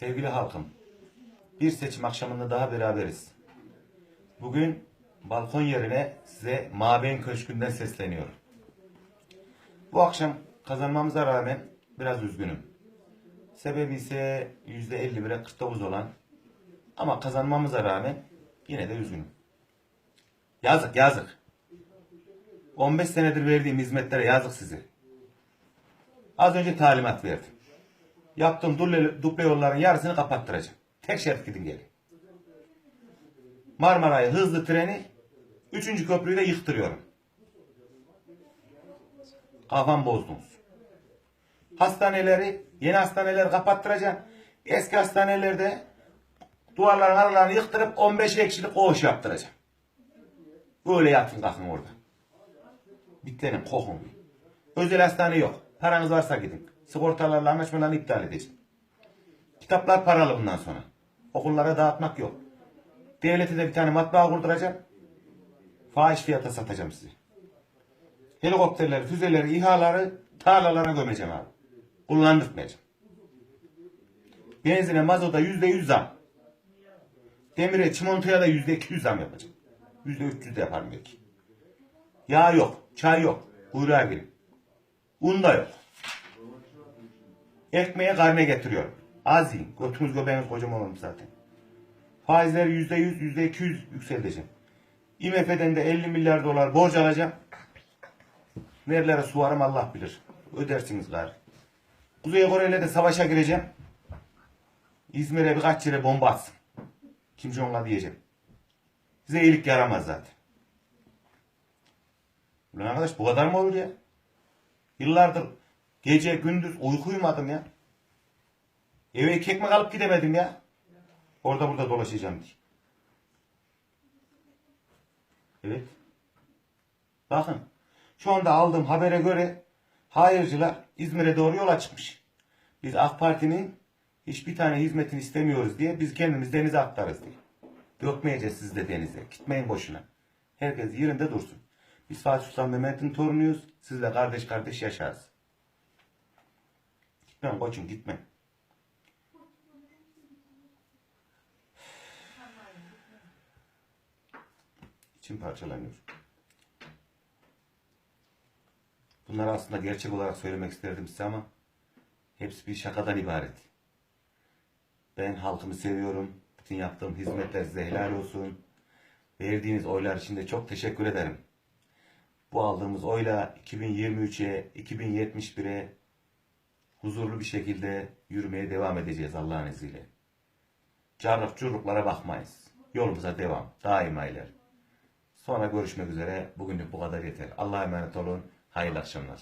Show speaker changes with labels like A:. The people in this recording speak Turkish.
A: Sevgili halkım, bir seçim akşamında daha beraberiz. Bugün balkon yerine size Mabeyn Köşkü'nden sesleniyorum. Bu akşam kazanmamıza rağmen biraz üzgünüm. Sebebi ise %51'e 49 olan ama kazanmamıza rağmen yine de üzgünüm. Yazık yazık. 15 senedir verdiğim hizmetlere yazık size. Az önce talimat verdim. Yaptığım duble yolların yarısını kapattıracağım. Tek şerit gidin gelin. Marmaray hızlı treni 3. köprüyü de yıktırıyorum. Kafam bozdunuz. Hastaneleri, yeni hastaneleri kapattıracağım. Eski hastanelerde duvarların aralarını yıktırıp 15 ekşilik koğuş yaptıracağım. Böyle yatın kalkın orada. Bitlerin kokun. Özel hastane yok. Paranız varsa gidin. Sigortalarla anlaşmalarını iptal edeceğim. Kitaplar paralı bundan sonra. Okullara dağıtmak yok. Devlete de bir tane matbaa kurduracağım. Fahiş fiyata satacağım size. Helikopterleri, füzeleri, İHA'ları tarlalara gömeceğim abi. Kullandırtmayacağım. Benzine, mazota yüzde yüz zam. Demire, çimentoya da yüzde iki yüz zam yapacağım. Yüzde üç yüz de yaparım belki. Yağ yok, çay yok. Kuyruğa girin. Un da yok. Ekmeğe karne getiriyorum. Az yiyin. Götünüz göbeğiniz kocaman olmuş zaten. Faizleri yüzde yüz, yüzde iki yüz yükselteceğim. IMF'den de 50 milyar dolar borç alacağım. Nerelere suvarım Allah bilir. Ödersiniz gari. Kuzey Kore'yle de savaşa gireceğim. İzmir'e birkaç yere bomba atsın. Kim Jong'a diyeceğim. Size iyilik yaramaz zaten. Ulan arkadaş bu kadar mı olur ya? Yıllardır gece gündüz uyku uyumadım ya. Eve iki ekmek alıp gidemedim ya. Orada burada dolaşacağım diye. Evet. Bakın. Şu anda aldığım habere göre hayırcılar İzmir'e doğru yola çıkmış. Biz AK Parti'nin hiçbir tane hizmetini istemiyoruz diye biz kendimiz denize aktarız diye. Dökmeyeceğiz siz de denize. Gitmeyin boşuna. Herkes yerinde dursun. Biz Fatih Sultan Mehmet'in torunuyuz. Sizle kardeş kardeş yaşarız. Gitmem koçum gitmem. İçim parçalanıyor. Bunları aslında gerçek olarak söylemek isterdim size ama hepsi bir şakadan ibaret. Ben halkımı seviyorum. Bütün yaptığım hizmetler size helal olsun. Verdiğiniz oylar için de çok teşekkür ederim. Bu aldığımız oyla 2023'e, 2071'e huzurlu bir şekilde yürümeye devam edeceğiz Allah'ın izniyle. Carlık curluklara bakmayız. Yolumuza devam. Daima iler. Sonra görüşmek üzere. Bugünlük bu kadar yeter. Allah'a emanet olun. Hayırlı akşamlar.